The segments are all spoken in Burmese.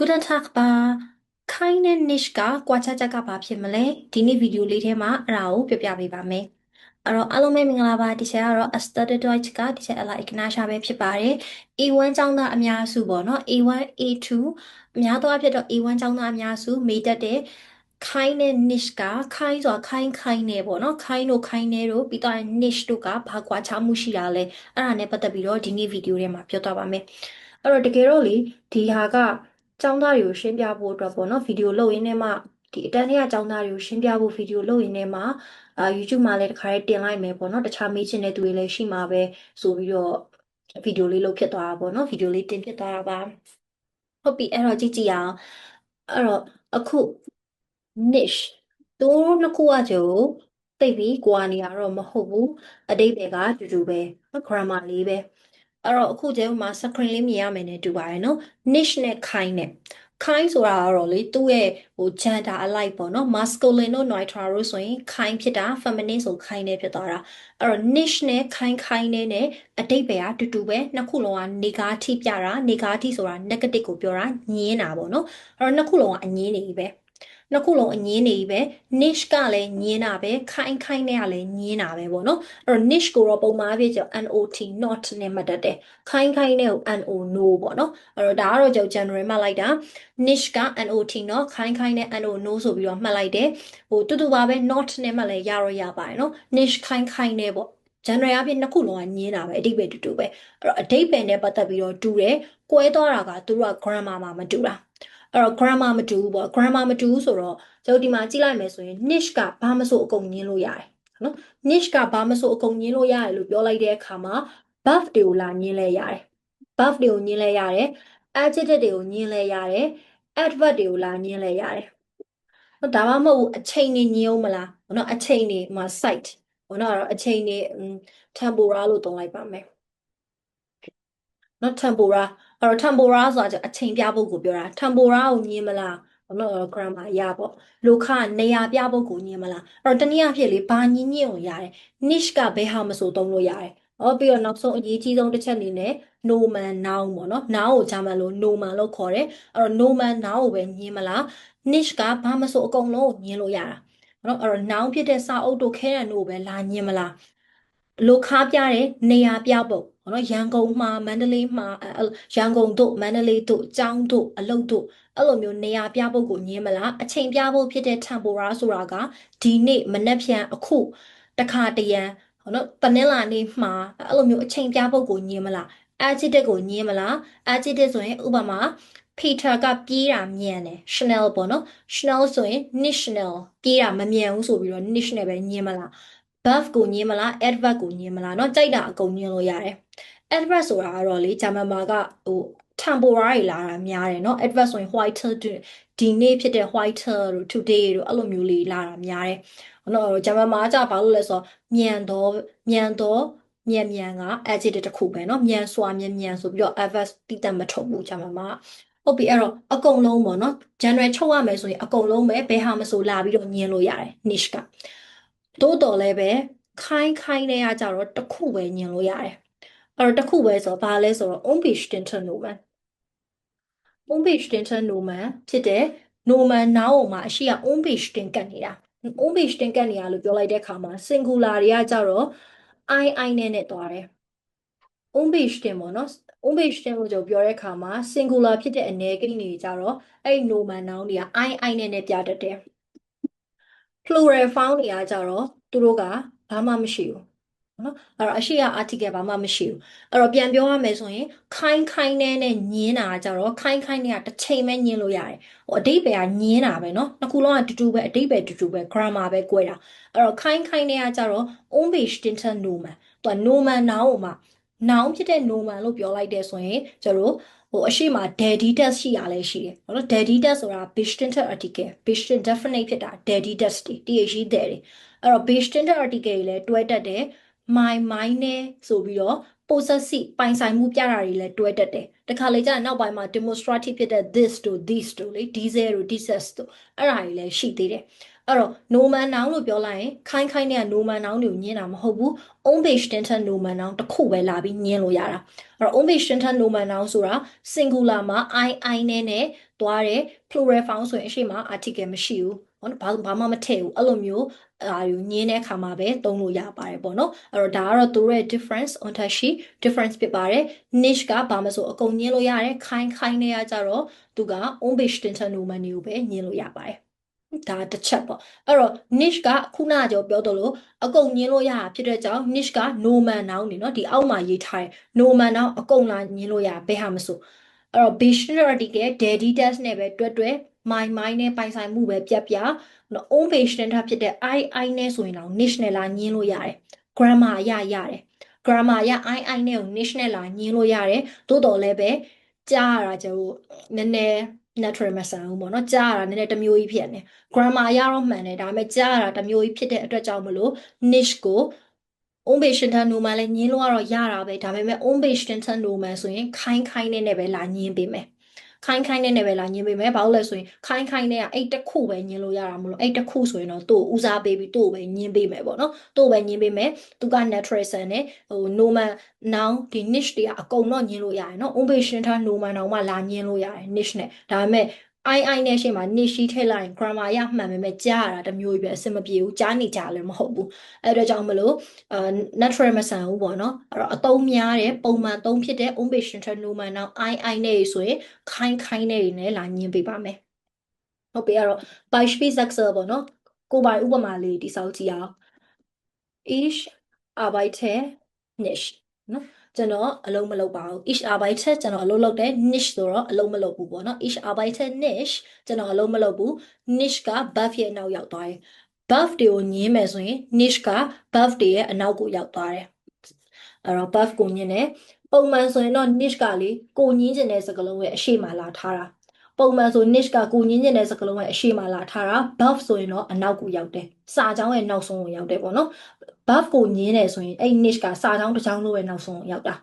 Guten Tag ပါခိုင်းနဲ့ niche ကကွာခြားချက်ကဘာဖြစ်မလဲဒီနေ့ဗီဒီယိုလေးထဲမှာအဲ့ဒါကိုပြောပြပေးပါမယ်အဲ့တော့အားလုံးပဲမင်္ဂလာပါဒီချက်ကတော့ Astudy Deutsch ကဒီချက်အလိုက်ခနာရှာပဲဖြစ်ပါတယ် A1 ကျောင်းသားအများစုပေါ့နော် A1 A2 အများသောအားဖြင့်တော့ A1 ကျောင်းသားအများစုမေးတတ်တဲ့ခိုင်းနဲ့ niche ကခိုင်းဆိုတာခိုင်းခိုင်းနေပေါ့နော်ခိုင်းတို့ခိုင်းနေတို့ပြီးတော့ niche တို့ကဘာကွာခြားမှုရှိတာလဲအဲ့ဒါနဲ့ပတ်သက်ပြီးတော့ဒီနေ့ဗီဒီယိုထဲမှာပြောသွားပါမယ်အဲ့တော့တကယ်တော့လေဒီဟာက ကျောင်းသားတွေကိုရှင်းပြဖို့အတွက်ပေါ့နော်ဗီဒီယိုလုပ်ရင်းနဲ့မှဒီအတန်းတွေကကျောင်းသားတွေကိုရှင်းပြဖို့ဗီဒီယိုလုပ်ရင်းနဲ့မှအာ YouTube မှာလည်းတစ်ခါလေးတင်လိုက်မယ်ပေါ့နော်တခြားမေးချင်တဲ့သူတွေလည်းရှိမှာပဲဆိုပြီးတော့ဗီဒီယိုလေးလုပ်ဖြစ်သွားတာပေါ့နော်ဗီဒီယိုလေးတင်ဖြစ်သွားတာပါဟုတ်ပြီအဲ့တော့ကြည့်ကြည့်အောင်အဲ့တော့အခု niche သူတို့နှစ်ခုကကျတော့သိပြီကွာနေရတော့မဟုတ်ဘူးအတိတ်တွေကတူတူပဲ grammar လေးပဲ အဲ့တော့အခုကျတော့မှ screen လေးမြင်ရမယ်နဲ့တူပါတယ်နော် niche နဲ့ kind နဲ့ kind ဆိုတာကတော့လေသူ့ရဲ့ဟို gender အလိုက်ပေါ့နော် masculine တို့ neutral တို့ဆိုရင် kind ဖြစ်တာ feminine ဆို kind နဲ့ဖြစ်သွားတာအဲ့တော့ niche နဲ့ kind kind နဲ့နဲ့အတိတ်ပဲအတူတူပဲနှစ်ခုလုံးက negative ပြတာ negative ဆိုတာ negative ကိုပြောတာညင်းတာပေါ့နော်အဲ့တော့နှစ်ခုလုံးကအငင်းနေပြီပဲ နှစ်ခုလုံးအငင်းနေပြီပဲ niche ကလည်းညင်းတာပဲခိုင်းခိုင်းနဲ့ကလည်းညင်းတာပဲပေါ့နော်အဲ့တော့ niche ကိုတော့ပုံမှန်အဖြစ်ကျ not not နဲ့မှတ်တတ်တယ်ခိုင်းခိုင်းနဲ့ကို no no ပေါ့နော်အဲ့တော့ဒါကတော့ကျ general မှတ်လိုက်တာ niche က not နော်ခိုင်းခိုင်းနဲ့ no no ဆိုပြီးတော့မှတ်လိုက်တယ်ဟိုတူတူပါပဲ not နဲ့မှလည်းရတော့ရပါတယ်နော် niche ခိုင်းခိုင်းနဲ့ပေါ့ general အဖြစ်နှစ်ခုလုံးကညင်းတာပဲအတိတ်ပဲတူတူပဲအဲ့တော့အတိတ်ပဲနဲ့ပတ်သက်ပြီးတော့တူတယ်ကွဲသွားတာကသူတို့က grammar မှာမတူတာ အဲ့တော့ grammar မတူဘူးပေါ့ grammar မတူဘူးဆိုတော့ကျွန်တော်ဒီမှာကြည့်လိုက်မယ်ဆိုရင် niche ကဘာမဆိုအကုန်ညင်းလို့ရတယ်နော် niche ကဘာမဆိုအကုန်ညင်းလို့ရတယ်လို့ပြောလိုက်တဲ့အခါမှာ buff တွေကိုလာညင်းလဲရတယ် buff တွေကိုညင်းလဲရတယ် adjective တွေကိုညင်းလဲရတယ် adverb တွေကိုလာညင်းလဲရတယ်ဟုတ်ဒါမှမဟုတ်အချိန်နေညင်းအောင်မလားဘောနော်အချိန်နေမှာ site ဘောနော်အဲ့တော့အချိန်နေ temporal လို့သုံးလိုက်ပါမယ် နော် tempora အဲ့တော့ tempora ဆိုတာအချိန်ပြဖို့ကိုပြောတာ tempora ကိုညင်းမလားဘာလို့ grammar ရပေါ့လိုခနေရာပြဖို့ကိုညင်းမလားအဲ့တော့တနည်းအားဖြင့်လေဘာညင်းညင်းကိုရတယ် niche ကဘယ်ဟာမဆိုသုံးလို့ရတယ်ဟောပြီးတော့နောက်ဆုံးအရေးကြီးဆုံးတစ်ချက်အနေနဲ့ noman noun ပေါ့နော် noun ကိုဂျာမန်လို noman လို့ခေါ်တယ်အဲ့တော့ noman noun ကိုပဲညင်းမလား niche ကဘာမဆိုအကုန်လုံးကိုညင်းလို့ရတာနော်အဲ့တော့ noun ဖြစ်တဲ့စာအုပ်တို့ခဲရံတို့ပဲလာညင်းမလား လိုခါပြတဲ့နေရာပြဖို့နော်ရန်ကုန်မှာမန္တလေးမှာရန်ကုန်တို့မန္တလေးတို့ကျောင်းတို့အလုပ်တို့အဲ့လိုမျိုးနေရာပြဖို့ကိုညင်းမလားအချိန်ပြဖို့ဖြစ်တဲ့ tempora ဆိုတာကဒီနေ့မနက်ဖြန်အခုတခါတရံဟောနော်တနင်္လာနေ့မှာအဲ့လိုမျိုးအချိန်ပြဖို့ကိုညင်းမလား adjective ကိုညင်းမလား adjective ဆိုရင်ဥပမာ Peter ကပြေးတာမြန်တယ် Chanel ပေါ့နော် Chanel ဆိုရင် national ပြေးတာမမြန်ဘူးဆိုပြီးတော့ national ပဲညင်းမလား verb ကိုညင်းမလား adverb ကိုညင်းမလားเนาะကြိုက်တာအကုန်ညင်းလို့ရတယ် adverb ဆိုတာကတော့လေဂျာမန်မှာကဟို temporary လာတာများတယ်เนาะ adverb ဆိုရင် whiter ဒီနေ့ဖြစ်တဲ့ whiter တို့ today တို့အဲ့လိုမျိုးလေးလာတာများတယ်เนาะဂျာမန်မှာကြာဘာလို့လဲဆိုတော့မြန်တော့မြန်တော့မြန်မြန်က adjective တစ်ခုပဲเนาะမြန်စွာမြန်မြန်ဆိုပြီးတော့ adverb တိတက်မထုတ်ဘူးဂျာမန်မှာဟုတ်ပြီအဲ့တော့အကုန်လုံးပေါ့နော် general ချုပ်ရမယ်ဆိုရင်အကုန်လုံးပဲဘယ်ဟာမဆိုလာပြီးတော့ညင်လို့ရတယ် niche က တိုးတော်လည်းပဲခိုင်းခိုင်းတဲ့ကကြတော့တစ်ခုပဲညင်လို့ရတယ်အဲ့တော့တစ်ခုပဲဆိုတော့ဘာလဲဆိုတော့ unbestimmte Nomen unbestimmte Nomen ဖြစ်တဲ့ Nomen noun မှာအရှိက unbestimmt ကတ်နေတာ unbestimmt ကတ်နေတာလို့ပြောလိုက်တဲ့အခါမှာ singular တွေကကြတော့ i i နဲ့နဲ့သွားတယ် unbestimmt ပေါ့နော် unbestimmt လို့ကျွန်တော်ပြောတဲ့အခါမှာ singular ဖြစ်တဲ့အနေကတိတွေကြတော့အဲ့ Nomen noun တွေက i i နဲ့နဲ့ပြတတ်တယ် plural form တွေကကြတော့သူတို့ကဘာမှမရှိဘူးနော်အဲ့တော့အရှိရ article ဘာမှမရှိဘူးအဲ့တော့ပြန်ပြောရမယ်ဆိုရင်ခိုင်းခိုင်းနဲ့နဲ့ညင်းတာကြတော့ခိုင်းခိုင်းနဲ့ကတစ်ချိန်ပဲညင်းလို့ရတယ်ဟိုအတိတ်ပဲကညင်းတာပဲเนาะနှစ်ခုလုံးကတူတူပဲအတိတ်ပဲတူတူပဲ grammar ပဲ꿰တာအဲ့တော့ခိုင်းခိုင်းနဲ့ကကြတော့ unbestimmte Nomen သူက Nomen noun မှာ noun ဖြစ်တဲ့ Nomen လို့ပြောလိုက်တဲ့ဆိုရင်ကျတို့ ဟိုအရှိမ daddy test ရှိရလဲရှိတယ်နော် daddy test ဆိုတာ bestimmte article bestimmte definite ဖြစ်တာ daddy test တွေ th ရှိတဲ့တွေအဲ့တော့ bestimmte article တွေလည်းတွဲတတ်တယ် my mind နဲ့ဆိုပြီးတော့ possessive ပိုင်ဆိုင်မှုပြတာတွေလည်းတွဲတတ်တယ်တခါလေကျရင်နောက်ပိုင်းမှာ demonstrative ဖြစ်တဲ့ this တို့ this တို့လေ these တို့ this တို့အဲ့ဒါတွေလည်းရှိသေးတယ် အဲ့တော့ Norman noun လို့ပြောလိုက်ရင်ခိုင်းခိုင်းတဲ့ Norman noun တွေကိုညင်းတာမဟုတ်ဘူး on page တင်ထက် Norman noun တစ်ခုပဲလာပြီးညင်းလို့ရတာအဲ့တော့ on page တင်ထက် Norman noun ဆိုတာ singular မှာ i i နဲ့နဲ့သွားတယ် plural form ဆိုရင်အရှိမ article မရှိဘူးဟုတ်ဘာဘာမှမထည့်ဘူးအဲ့လိုမျိုးအာယူညင်းတဲ့အခါမှာပဲသုံးလို့ရပါတယ်ပေါ့နော်အဲ့တော့ဒါကတော့သူတို့ရဲ့ difference on tashi difference ဖြစ်ပါတယ် niche ကဘာမှဆိုအကုန်ညင်းလို့ရတယ်ခိုင်းခိုင်းနေရကြတော့သူက on page တင်ထက် Norman တွေကိုပဲညင်းလို့ရပါတယ် ဒါတစ်ချက်ပေါ့အဲ့တော့ niche ကခုနကကြောပြောသလိုအကုန်ညင်းလို့ရတာဖြစ်တဲ့ကြောင့် niche က normal noun နေเนาะဒီအောက်မှာရေးထားတယ် normal noun အကုန်လာညင်းလို့ရဘယ်ဟာမဆိုအဲ့တော့ dictionary က daddy test နဲ့ပဲတွဲတွဲ my mind နဲ့ပိုင်ဆိုင်မှုပဲပြက်ပြနော် own page တင်ထားဖြစ်တဲ့ i i နဲ့ဆိုရင်တော့ niche နဲ့လာညင်းလို့ရတယ် grammar အရရတယ် grammar အရ i i နဲ့ကို niche နဲ့လာညင်းလို့ရတယ်သို့တော်လည်းပဲကြားရတာကျတော့နည်းနည်း natural မဆန်ဘူးပေါ့နော်ကြားရတာနည်းနည်းတစ်မျိုးကြီးဖြစ်နေ grammar အရတော့မှန်တယ်ဒါပေမဲ့ကြားရတာတစ်မျိုးကြီးဖြစ်တဲ့အတွက်ကြောင့်မလို့ niche ကို on page တင်ထား normal လည်းညင်းလို့ကတော့ရတာပဲဒါပေမဲ့ on page တင်ထား normal ဆိုရင်ခိုင်းခိုင်းနဲ့နဲ့ပဲလာညင်းပေးမယ် ခိုင်းခိုင်းနဲ့နဲ့ပဲလာညင်းပေးမယ်ဘာလို့လဲဆိုရင်ခိုင်းခိုင်းနဲ့ကအဲ့တစ်ခုပဲညင်းလို့ရတာမလို့အဲ့တစ်ခုဆိုရင်တော့သူ့ကိုဦးစားပေးပြီးသူ့ကိုပဲညင်းပေးမယ်ပေါ့နော်သူ့ကိုပဲညင်းပေးမယ်သူက natural ဆန်နဲ့ဟို normal noun ဒီ niche တွေကအကုန်တော့ညင်းလို့ရတယ်နော် on page တင်ထား normal noun မှလာညင်းလို့ရတယ် niche နဲ့ဒါပေမဲ့ i i နဲ့ရှေ့မှာ niche ရှိထည့်လိုက်ရင် grammar ရမှန်ပေမဲ့ကြားရတာတစ်မျိုးပဲအဆင်မပြေဘူးကြားနေကြလည်းမဟုတ်ဘူးအဲ့တော့ကြောင့်မလို့အာ natural မဆန်ဘူးပေါ့နော်အဲ့တော့အသုံးများတဲ့ပုံမှန်သုံးဖြစ်တဲ့ on page normal now i i နဲ့ဆိုရင်ခိုင်းခိုင်းနဲ့နဲ့လာညင်းပေးပါမယ်ဟုတ်ပြီအဲ့တော့ Beispielsachse ပေါ့နော်ကိုပိုင်ဥပမာလေးတိစောက်ကြည့်အောင် ich arbeite nicht နော်ကျွန်တော်အလုံးမလုပ်ပါဘူး ich arbeite ကျွန်တော်အလုပ်လုပ်တယ် nicht ဆိုတော့အလုံးမလုပ်ဘူးပေါ့နော် ich arbeite nicht ကျွန်တော်အလုံးမလုပ်ဘူး nicht က verb ရဲ့နောက်ရောက်သွားတယ် verb တွေကိုညင်းမယ်ဆိုရင် nicht က verb တွေရဲ့အနောက်ကိုရောက်သွားတယ်အဲ့တော့ verb ကိုညင်းတယ်ပုံမှန်ဆိုရင်တော့ nicht ကလေကိုညင်းခြင်းတဲ့စကားလုံးရဲ့အရှိမလာထားတာပုံမှန်ဆို niche ကကိုညင်းညင်းတဲ့စကားလုံးရဲ့အရှိမလာထားတာ buff ဆိုရင်တော့အနောက်ကိုရောက်တယ်စာကြောင်းရဲ့နောက်ဆုံးကိုရောက်တယ်ပေါ့နော် buff ကိုညင်းတယ်ဆိုရင်အဲ့ niche ကစာကြောင်းတစ်ကြောင်းလုံးရဲ့နောက်ဆုံးကိုရောက်တာ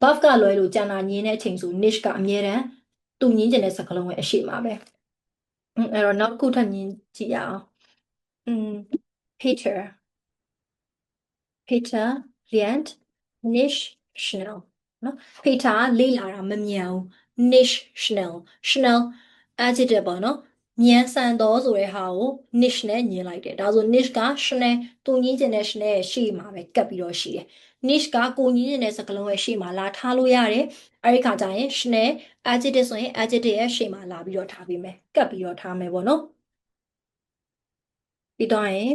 buff ကလွဲလို့ကျန်တာညင်းတဲ့အချိန်ဆို niche ကအမြဲတမ်းသူညင်းကျင်တဲ့စကားလုံးရဲ့အရှိမှာပဲအဲ့တော့နောက်တစ်ခုထပ်ညင်းကြည့်ရအောင်อืม Peter Peter lernt nicht schnell နော် Peter လေ့လာတာမမြန်ဘူး nicht schnell schnell adjective ပေါ့နော် မြန်ဆန်သောဆိုတဲ့ဟာကို niche နဲ့ညင်လိုက်တယ်ဒါဆို niche က schnell သူညင်းကျင်တဲ့ schnell ရဲ့ရှေ့မှာပဲကပ်ပြီးတော့ရှိတယ် niche ကကိုညင်းကျင်တဲ့စကားလုံးရဲ့ရှေ့မှာလာထားလို့ရတယ်အဲဒီခါကျရင် schnell adjective ဆိုရင် adjective ရဲ့ရှေ့မှာလာပြီးတော့ထားပေးမယ်ကပ်ပြီးတော့ထားမယ်ပေါ့နော်ပြီးတော့ရင်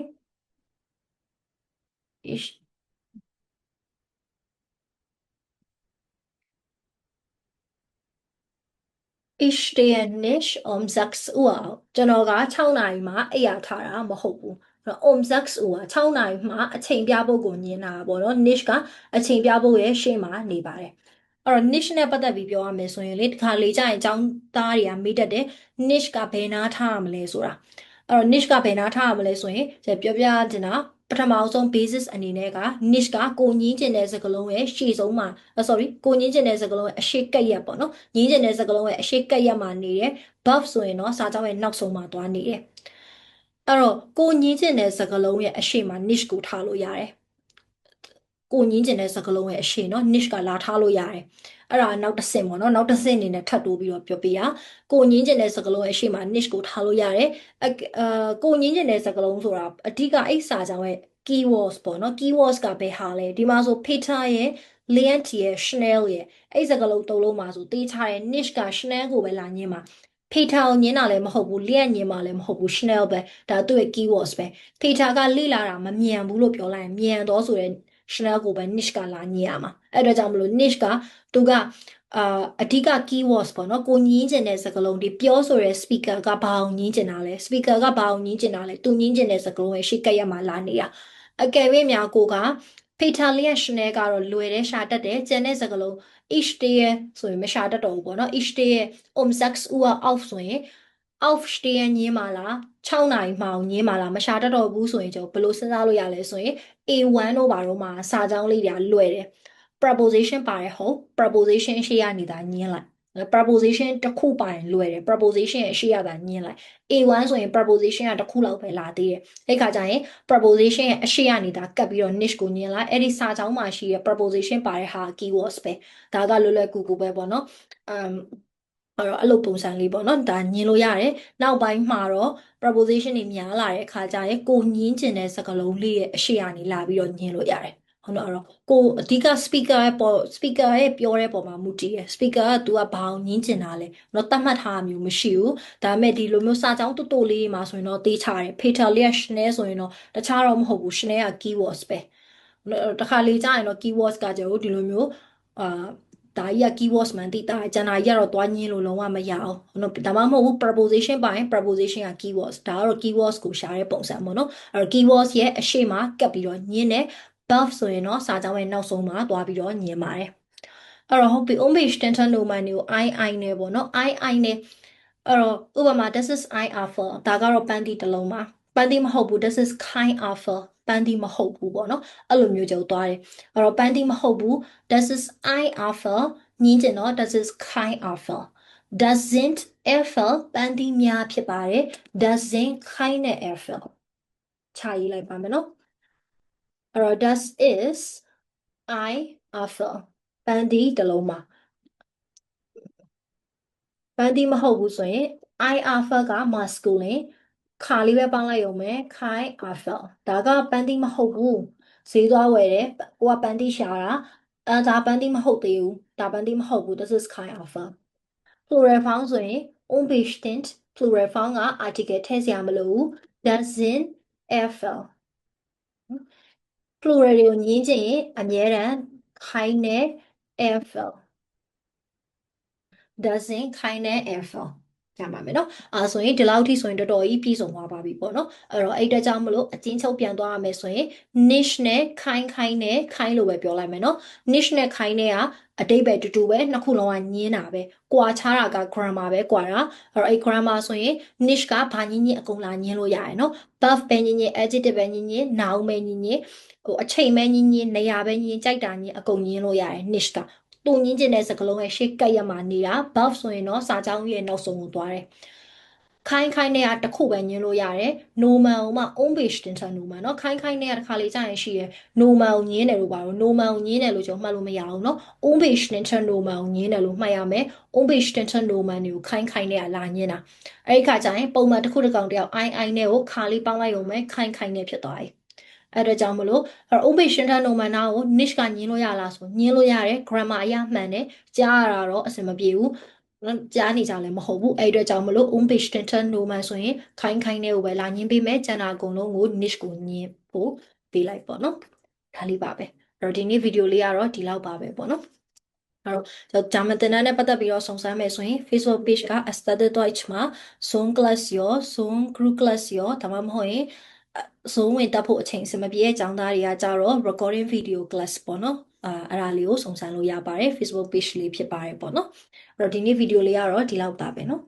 ich Ich stehe nicht um 6 Uhr auf ကျွန်တော်က6နာရီမှာအိပ်ရထားတာမဟုတ်ဘူးအဲ့တော့ um 6 Uhr 6နာရီမှာအချိန်ပြဖို့ကိုညင်တာပေါ့နော် nicht ကအချိန်ပြဖို့ရဲ့ရှေ့မှာနေပါတယ်အဲ့တော့ niche နဲ့ပတ်သက်ပြီးပြောရမယ်ဆိုရင်လေဒီခါလေးကြရင်ចောင်းသားတွေကမေးတတ်တယ် niche ကဘယ်နာထားရမလဲဆိုတာအဲ့တော့ niche ကဘယ်နာထားရမလဲဆိုရင်ပြောပြတင်တာ ပထမဆုံး basis အနေနဲ့က niche ကကိုညင်းကျင်တဲ့စကားလုံးရဲ့ရှေ့ဆုံးမှာ sorry ကိုညင်းကျင်တဲ့စကားလုံးရဲ့အရှိကက်ရက်ပေါ့နော်ညင်းကျင်တဲ့စကားလုံးရဲ့အရှိကက်ရက်မှာနေတယ် buff ဆိုရင်တော့စာကြောင်းရဲ့နောက်ဆုံးမှာသွားနေတယ်အဲ့တော့ကိုညင်းကျင်တဲ့စကားလုံးရဲ့အရှိမှာ niche ကိုထားလို့ရတယ် ကိုညင်းကျင်တဲ့စကားလုံးရဲ့အရှိเนาะ niche ကလာထားလို့ရတယ်အဲ့ဒါနောက်တစ်ဆင့်ပေါ့နော်နောက်တစ်ဆင့်အနေနဲ့ထပ်တိုးပြီးတော့ပြောပြရကိုညင်းကျင်တဲ့စကားလုံးရဲ့အရှိမှာ niche ကိုထားလို့ရတယ်အကိုညင်းကျင်တဲ့စကားလုံးဆိုတာအဓိကအိတ်စာကြောင့်ရဲ့ keywords ပေါ့နော် keywords ကဘယ်ဟာလဲဒီမှာဆို Peter ရဲ့ Lent ရဲ့ Chanel ရဲ့အဲ့စကားလုံးသုံးလုံးမှာဆိုတေးချတဲ့ niche က Chanel ကိုပဲလာညင်းမှာ Peter ကိုညင်းတာလည်းမဟုတ်ဘူး Lent ညင်းမှာလည်းမဟုတ်ဘူး Chanel ပဲဒါသူ့ရဲ့ keywords ပဲ Peter ကလေ့လာတာမမြန်ဘူးလို့ပြောလိုက်ရင်မြန်တော့ဆိုတဲ့ Chanel ကိုပဲ niche ကလာညင်းရမှာအဲ့တော့ကြောင့်မလို့ niche ကသူကအာအဓိက keywords ပေါ့နော်ကိုညင်းကျင်တဲ့စကားလုံးဒီပြောဆိုတဲ့ speaker ကဘာအောင်ညင်းကျင်တာလဲ speaker ကဘာအောင်ညင်းကျင်တာလဲသူညင်းကျင်တဲ့စကားလုံးရဲ့ရှေ့ကပ်ရမှာလာနေတာအကယ်၍များကိုက Peter Lian Chanel ကတော့လွယ်တယ်ရှာတတ်တယ်ကျန်တဲ့စကားလုံး ich stehe ဆိုရင်မရှာတတ်တော့ဘူးပေါ့နော် ich stehe um 6 Uhr auf ဆိုရင် auf stehen ညင်းပါလား6နာရီမှအောင်ညင်းပါလားမရှာတတ်တော့ဘူးဆိုရင်ကျွန်တော်ဘယ်လိုစဉ်းစားလို့ရလဲဆိုရင် A1 တို့ဘာတို့မှာစာကြောင်းလေးတွေကလွယ်တယ် preposition ပါတယ်ဟုတ် preposition ရှေ့ရနေတာညင်းလိုက် preposition တစ်ခုပိုင်လွယ်တယ် preposition ရဲ့အရှိရတာညင်းလိုက် A1 ဆိုရင် preposition ကတစ်ခုလောက်ပဲလာသေးတယ်အဲ့ခါကျရင် preposition ရဲ့အရှိရနေတာကပ်ပြီးတော့ niche ကိုညင်းလိုက်အဲ့ဒီစာကြောင်းမှာရှိတဲ့ preposition ပါတဲ့ဟာ keywords ပဲဒါကလွယ်လွယ်ကူကူပဲပေါ့နော် um အဲ့တော့အဲ့လိုပုံစံလေးပေါ့နော်ဒါညင်လို့ရတယ်နောက်ပိုင်းမှာတော့ preposition တွေများလာတဲ့အခါကျရင်ကိုညင်းကျင်တဲ့စကားလုံးလေးရဲ့အရှိအနေလာပြီးတော့ညင်လို့ရတယ်ဟုတ်တော့အဲ့တော့ကိုအဓိက speaker ရဲ့ပေါ် speaker ရဲ့ပြောတဲ့ပုံမှာမူတည်ရယ် speaker က तू ကဘာအောင်ညင်းကျင်တာလဲတော့တတ်မှတ်ထားတာမျိုးမရှိဘူးဒါပေမဲ့ဒီလိုမျိုးစာကြောင်းတူတူလေးမှာဆိုရင်တော့တေးချတယ် peter လေးက Chanel ဆိုရင်တော့တခြားတော့မဟုတ်ဘူး Chanel က keywords ပဲတခါလေကြာရင်တော့ keywords ကကျတော့ဒီလိုမျိုးအာ ဒါကြီးက keywords မှန်တိတာကျန်တာကြီးကတော့တွားညင်းလို့လုံးဝမရအောင်နော်ဒါမှမဟုတ်ဘူး preposition ပိုင်း preposition က keywords ဒါကတော့ keywords ကိုရှာတဲ့ပုံစံပေါ့နော်အဲ့တော့ keywords ရဲ့အရှိမကပ်ပြီးတော့ညင်းတယ် buff ဆိုရင်တော့စာကြောင်းရဲ့နောက်ဆုံးမှာတွားပြီးတော့ညင်းပါတယ်အဲ့တော့ဟုတ်ပြီ home page tension domain ကို i i နဲ့ပေါ့နော် i i နဲ့အဲ့တော့ဥပမာ this is i alpha ဒါကတော့ပန်းတီတစ်လုံးပါပန်းတီမဟုတ်ဘူး this is kind alpha ပန်းတီမဟုတ်ဘူးပေါ့နော်အဲ့လိုမျိုးကြုံသွားတယ်အဲ့တော့ပန်းတီမဟုတ်ဘူး this is i alpha ညင်းကျင်တော့ this is kind alpha doesn't alpha ပန်းတီများဖြစ်ပါတယ် doesn't kind နဲ့ alpha ခြာရေးလိုက်ပါမယ်နော်အဲ့တော့ does is i alpha ပန်းတီတစ်လုံးမှာပန်းတီမဟုတ်ဘူးဆိုရင် i alpha က masculine ခါလေးပဲပေါင်းလိုက်ရုံပဲ kai alpha ဒါကပန်းတီမဟုတ်ဘူးဈေးသွားဝယ်တယ်ကိုကပန်းတီရှာတာအဲဒါပန်းတီမဟုတ်သေးဘူးဒါပန်းတီမဟုတ်ဘူး this is kai alpha plural form ဆိုရင် unbestimmt plural form က article ထည့်စရာမလိုဘူး doesn't alpha plural တွေကိုညင်းချင်ရင်အမြဲတမ်း kai နဲ့ alpha doesn't kind နဲ့ alpha ရပါမယ်နော်အာဆိုရင်ဒီလောက်ထိဆိုရင်တော်တော်ကြီးပြည့်စုံသွားပါပြီပေါ့နော်အဲ့တော့အဲ့တကြောင့်မလို့အချင်းချုပ်ပြန်သွားရမယ်ဆိုရင် niche နဲ့ kind kind နဲ့ kind လို့ပဲပြောလိုက်မယ်နော် niche နဲ့ kind နဲ့ကအတိတ်ပဲတူတူပဲနှစ်ခုလုံးကညင်းတာပဲကွာခြားတာက grammar ပဲကွာတာအဲ့တော့အဲ့ grammar ဆိုရင် niche ကဘာညင်းညင်းအကုန်လာညင်းလို့ရတယ်နော် verb ပဲညင်းညင်း adjective ပဲညင်းညင်း noun ပဲညင်းညင်းဟိုအချိန်ပဲညင်းညင်းနေရာပဲညင်းကြိုက်တာညင်းအကုန်ညင်းလို့ရတယ် niche က တူညင်းကျင်တဲ့စကားလုံးရဲ့ရှေ့ကပ်ရမှာနေတာ buff ဆိုရင်တော့စာကြောင်းရဲ့နောက်ဆုံးကိုသွားတယ်ခိုင်းခိုင်းနဲ့ကတစ်ခုပဲညင်းလို့ရတယ် normal မှာ on page တင်ထား normal เนาะခိုင်းခိုင်းနဲ့ကတစ်ခါလေးကြာရင်ရှိရယ် normal ကိုညင်းတယ်လို့ပါတော့ normal ကိုညင်းတယ်လို့ကျွန်တော်မှတ်လို့မရအောင်เนาะ on page တင်ထား normal ကိုညင်းတယ်လို့မှတ်ရမယ် on page တင်ထား normal တွေကိုခိုင်းခိုင်းနဲ့ကလာညင်းတာအဲ့ဒီခါကျရင်ပုံမှန်တစ်ခုတစ်ကောင်တယောက် i i နဲ့ကိုခါလေးပေါင်းလိုက်ရုံပဲခိုင်းခိုင်းနဲ့ဖြစ်သွားပြီ အဲ့ဒါကြောင့်မလို့အဲ့ open ရှင်းထား normal နာကို niche ကညင်းလို့ရလားဆိုညင်းလို့ရတယ် grammar အရမှန်တယ်ကြားရတာတော့အဆင်မပြေဘူးကြားနေကြလည်းမဟုတ်ဘူးအဲ့အတွက်ကြောင့်မလို့ on page tension normal ဆိုရင်ခိုင်းခိုင်းနဲ့ကိုပဲလာညင်းပေးမယ်ကျန်တာအကုန်လုံးကို niche ကိုညင်းဖို့ပေးလိုက်ပေါ့နော်ဒါလေးပါပဲအဲ့တော့ဒီနေ့ဗီဒီယိုလေးကတော့ဒီလောက်ပါပဲပေါ့နော်အဲ့တော့ဂျာမန်တင်နဲ့ပတ်သက်ပြီးတော့စုံစမ်းမယ်ဆိုရင် Facebook page က Aesthetic Deutsch မှာ Zoom class ရော Zoom group class ရောဒါမှမဟုတ်ရင် Zoom ဝင်တက်ဖို့အချိန်စမပြေတဲ့အကြောင်းသားတွေကကြတော့ recording video class ပေါ့နော်အာအဲ့ဒါလေးကိုစုံစမ်းလို့ရပါတယ် Facebook page လေးဖြစ်ပါတယ်ပေါ့နော်အဲ့တော့ဒီနေ့ဗီဒီယိုလေးကတော့ဒီလောက်ပါပဲနော်